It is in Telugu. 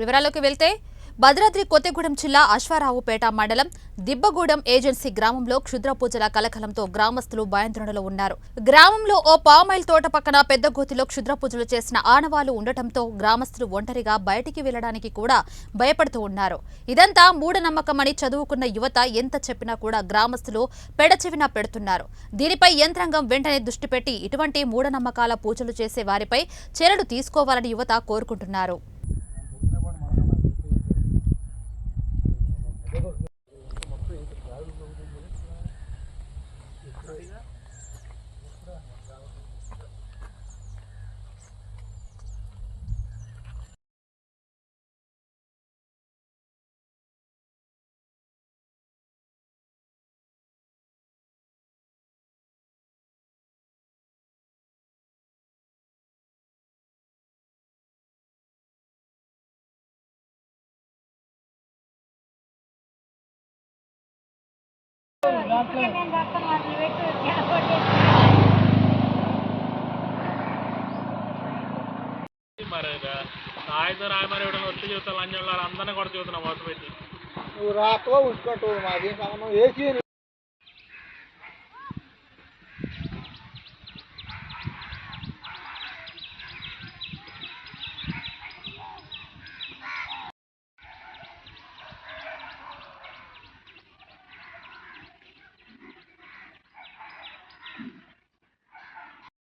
వివరాల్లోకి వెళ్తే భద్రాద్రి కొత్తగూడెం జిల్లా అశ్వారావుపేట మండలం దిబ్బగూడెం ఏజెన్సీ గ్రామంలో క్షుద్ర పూజల కలకలంతో గ్రామస్తులు భయాందోళనలో ఉన్నారు. గ్రామంలో ఓ పామాయిల్ తోట పక్కన పెద్ద గోతిలో క్షుద్ర పూజలు చేసిన ఆనవాలు ఉండటంతో గ్రామస్తులు ఒంటరిగా బయటికి వెళ్ళడానికి కూడా భయపడుతూ ఉన్నారు. ఇదంతా మూఢనమ్మకమని చదువుకున్న యువత ఎంత చెప్పినా కూడా గ్రామస్తులు పెడచెవిన పెడుతున్నారు. దీనిపై యంత్రాంగం వెంటనే దృష్టి పెట్టి ఇటువంటి మూఢనమ్మకాల పూజలు చేసే వారిపై చర్యలు తీసుకోవాలని యువత కోరుకుంటున్నారు. vida. మరి ఇక సాయంత్రం రాయ వచ్చి చూస్తా లంచం అందరినీ కూడా చూస్తున్నాం మోసం పెట్టి నువ్వు రాకో ఉంచుకుంటావు మాది. సంబంధం ఏసీ